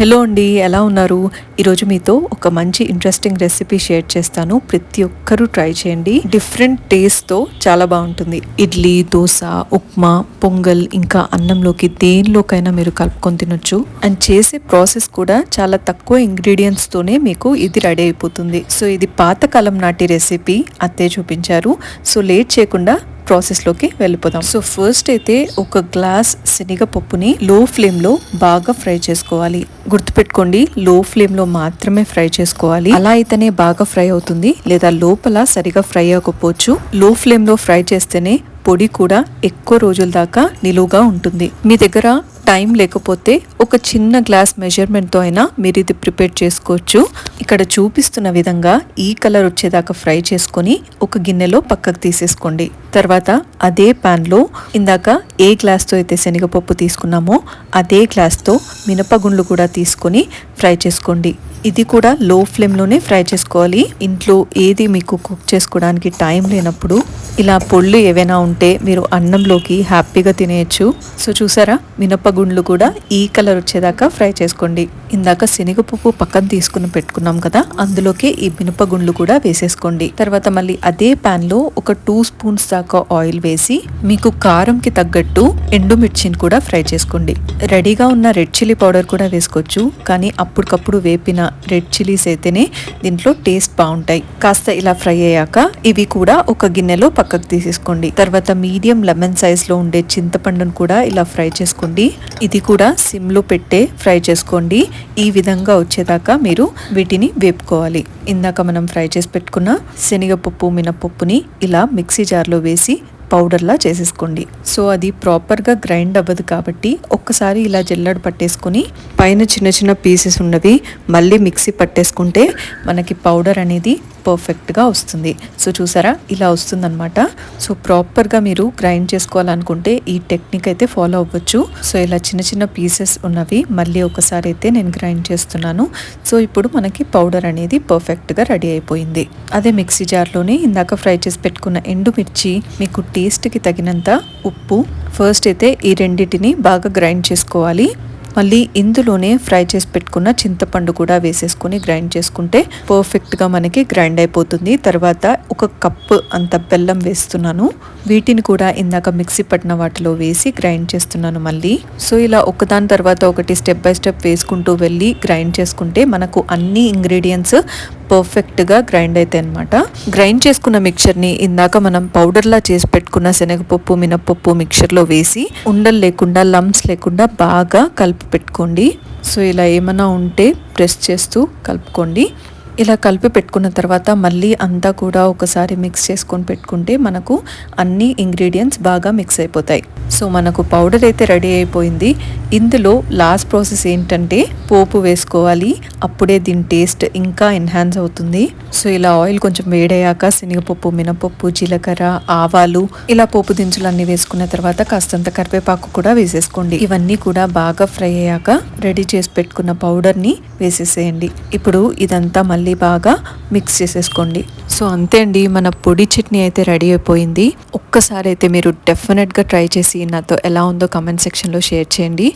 Hello అండి ఎలా ఉన్నారు? ఈరోజు మీతో ఒక మంచి ఇంట్రెస్టింగ్ రెసిపీ షేర్ చేస్తాను. ప్రతి ఒక్కరూ ట్రై చేయండి. డిఫరెంట్ టేస్ట్తో చాలా బాగుంటుంది. ఇడ్లీ దోశ ఉప్మా పొంగల్ ఇంకా అన్నంలోకి దేనిలోకైనా మీరు కలుపుకొని తినొచ్చు. అండ్ చేసే ప్రాసెస్ కూడా చాలా తక్కువ ఇంగ్రీడియంట్స్తోనే మీకు ఇది రెడీ అయిపోతుంది. సో ఇది పాతకాలం నాటి రెసిపీ అత్తే చూపించారు. సో లేట్ చేయకుండా ప్రాసెస్లోకి వెళ్ళిపోదాం. సో ఫస్ట్ అయితే ఒక గ్లాస్ శనగపప్పుని లో ఫ్లేమ్లో బాగా ఫ్రై చేసుకోవాలి. గుర్తుపెట్టుకోండి లో ఫ్లేమ్లో మాత్రమే ఫ్రై చేసుకోవాలి. అలా అయితేనే బాగా ఫ్రై అవుతుంది. లేదా లోపల సరిగా ఫ్రై అవ్వకపోవచ్చు. లో ఫ్లేమ్లో ఫ్రై చేస్తేనే పొడి కూడా ఎక్కువ రోజుల దాకా నిలువుగా ఉంటుంది. మీ దగ్గర టైం లేకపోతే ఒక చిన్న గ్లాస్ మెజర్మెంట్తో అయినా మీరు ఇది ప్రిపేర్ చేసుకోవచ్చు. ఇక్కడ చూపిస్తున్న విధంగా ఈ కలర్ వచ్చేదాకా ఫ్రై చేసుకొని ఒక గిన్నెలో పక్కకు తీసేసుకోండి. తర్వాత అదే ప్యాన్లో ఇందాక ఏ గ్లాస్తో అయితే శనగపప్పు తీసుకున్నామో అదే గ్లాస్తో మినపగుండ్లు కూడా తీసుకొని ఫ్రై చేసుకోండి. ఇది కూడా లో ఫ్లేమ్లోనే ఫ్రై చేసుకోవాలి. ఇంట్లో ఏది మీకు కుక్ చేసుకోవడానికి టైం లేనప్పుడు ఇలా పొళ్ళు ఏవైనా ఉంటే మీరు అన్నంలోకి హ్యాపీగా తినేయచ్చు. సో చూసారా? మినపగుండ్లు కూడా ఈ కలర్ వచ్చేదాకా ఫ్రై చేసుకోండి. ఇందాక శనగపప్పు పక్కన తీసుకుని పెట్టుకున్నాం కదా అందులోకి ఈ మినపగుండ్లు కూడా వేసేసుకోండి. తర్వాత మళ్ళీ అదే ప్యాన్లో ఒక టూ స్పూన్స్ దాకా ఆయిల్ వేసి మీకు కారంకి తగ్గట్టు ఎండుమిర్చిని కూడా ఫ్రై చేసుకోండి. రెడీగా ఉన్న రెడ్ చిల్లీ పౌడర్ కూడా వేసుకోవచ్చు. కానీ అప్పటికప్పుడు వేపిన రెడ్ చిల్లీస్ అయితేనే దీంట్లో టేస్ట్ బాగుంటాయి. కాస్త ఇలా ఫ్రై అయ్యాక ఇవి కూడా ఒక గిన్నెలో పక్కకు తీసేసుకోండి. తర్వాత మీడియం లెమన్ సైజ్లో ఉండే చింతపండును కూడా ఇలా ఫ్రై చేసుకోండి. ఇది కూడా సిమ్లో పెట్టే ఫ్రై చేసుకోండి. ఈ విధంగా వచ్చేదాకా మీరు వీటిని వేపుకోవాలి. ఇందాక మనం ఫ్రై చేసి పెట్టుకున్న శనగపప్పు మినపప్పుని ఇలా మిక్సీ జార్లో వేసి పౌడర్లా చేసేసుకోండి. సో అది ప్రాపర్గా గ్రైండ్ అవ్వదు కాబట్టి ఒక్కసారి ఇలా జల్లెడ పట్టేసుకొని పైన చిన్న చిన్న పీసెస్ ఉన్నవి మళ్ళీ మిక్సీ పట్టేసుకుంటే మనకి పౌడర్ అనేది పర్ఫెక్ట్గా వస్తుంది. సో చూసారా? ఇలా వస్తుందన్నమాట. సో ప్రాపర్గా మీరు గ్రైండ్ చేసుకోవాలనుకుంటే ఈ టెక్నిక్ అయితే ఫాలో అవ్వచ్చు. సో ఇలా చిన్న చిన్న పీసెస్ ఉన్నవి మళ్ళీ ఒకసారి అయితే నేను గ్రైండ్ చేస్తున్నాను. సో ఇప్పుడు మనకి పౌడర్ అనేది పర్ఫెక్ట్గా రెడీ అయిపోయింది. అదే మిక్సీ జార్లోనే ఇందాక ఫ్రై చేసి పెట్టుకున్న ఎండుమిర్చి మీకు టేస్ట్కి తగినంత ఉప్పు. ఫస్ట్ అయితే ఈ రెండింటిని బాగా గ్రైండ్ చేసుకోవాలి. మళ్ళీ ఇందులోనే ఫ్రై చేసి పెట్టుకున్న చింతపండు కూడా వేసేసుకొని గ్రైండ్ చేసుకుంటే పర్ఫెక్ట్గా మనకి గ్రైండ్ అయిపోతుంది. తర్వాత ఒక కప్పు అంత బెల్లం వేస్తున్నాను. వీటిని కూడా ఇందాక మిక్సీ పట్టిన వాటిలో వేసి గ్రైండ్ చేస్తున్నాను మళ్ళీ. సో ఇలా ఒకదాని తర్వాత ఒకటి స్టెప్ బై స్టెప్ వేసుకుంటూ వెళ్ళి గ్రైండ్ చేసుకుంటే మనకు అన్ని ఇంగ్రీడియంట్స్ పర్ఫెక్ట్గా గ్రైండ్ అవుతాయి అనమాట గ్రైండ్ చేసుకున్న మిక్చర్ని ఇందాక మనం పౌడర్లా చేసి పెట్టుకున్న శనగపప్పు మినపప్పు మిక్చర్లో వేసి ఉండలు లేకుండా లమ్స్ లేకుండా బాగా కలిపి పెట్టుకోండి. సో ఇలా ఏమైనా ఉంటే ప్రెస్ చేస్తూ కలుపుకోండి. ఇలా కలిపి పెట్టుకున్న తర్వాత మళ్ళీ అంతా కూడా ఒకసారి మిక్స్ చేసుకొని పెట్టుకుంటే మనకు అన్ని ఇంగ్రీడియంట్స్ బాగా మిక్స్ అయిపోతాయి. సో మనకు పౌడర్ అయితే రెడీ అయిపోయింది. ఇందులో లాస్ట్ ప్రాసెస్ ఏంటంటే పోపు వేసుకోవాలి. అప్పుడే దీని టేస్ట్ ఇంకా ఎన్హాన్స్ అవుతుంది. సో ఇలా ఆయిల్ కొంచెం వేడయ్యాక శనగపప్పు మినపప్పు జీలకర్ర ఆవాలు ఇలా పోపు దినుసులు అన్ని వేసుకున్న తర్వాత కాస్తంత కరివేపాకు కూడా వేసేసుకోండి. ఇవన్నీ కూడా బాగా ఫ్రై అయ్యాక రెడీ చేసి పెట్టుకున్న పౌడర్ని వేసేసేయండి. ఇప్పుడు ఇదంతా మళ్ళీ బాగా మిక్స్ చేసేసుకోండి. సో అంతే అండి మన పొడి చట్నీ అయితే రెడీ అయిపోయింది. ఒక్కసారి అయితే మీరు డెఫినెట్గా ట్రై చేసి నాతో ఎలా ఉందో కమెంట్ సెక్షన్లో షేర్ చేయండి.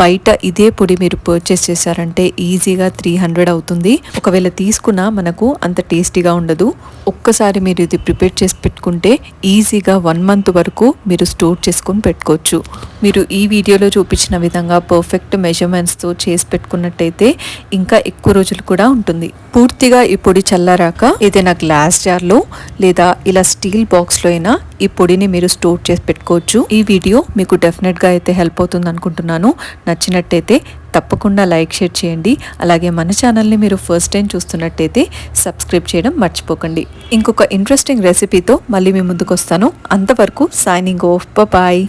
బయట ఇదే పొడి మీరు పర్చేస్ చేశారంటే ఈజీగా త్రీ హండ్రెడ్ అవుతుంది. ఒకవేళ తీసుకున్నా మనకు అంత టేస్టీగా ఉండదు. ఒక్కసారి మీరు ఇది ప్రిపేర్ చేసి పెట్టుకుంటే ఈజీగా వన్ మంత్ వరకు మీరు స్టోర్ చేసుకొని పెట్టుకోవచ్చు. మీరు ఈ వీడియోలో చూపించిన విధంగా పర్ఫెక్ట్ మెజర్మెంట్స్తో చేసి పెట్టుకున్నట్టయితే ఇంకా ఎక్కువ రోజులు కూడా ఉంటుంది. పూర్తి పూర్తిగా ఈ పొడి చల్లారాక ఏదైనా గ్లాస్ జార్లో లేదా ఇలా స్టీల్ బాక్స్లో అయినా ఈ పొడిని మీరు స్టోర్ చేసి పెట్టుకోవచ్చు. ఈ వీడియో మీకు డెఫినెట్గా అయితే హెల్ప్ అవుతుంది అనుకుంటున్నాను. నచ్చినట్టయితే తప్పకుండా లైక్ షేర్ చేయండి. అలాగే మన ఛానల్ని మీరు ఫస్ట్ టైం చూస్తున్నట్టయితే సబ్స్క్రైబ్ చేయడం మర్చిపోకండి. ఇంకొక ఇంట్రెస్టింగ్ రెసిపీతో మళ్ళీ మీ ముందుకు వస్తాను. అంతవరకు సైనింగ్ ఓఫ్ బాయ్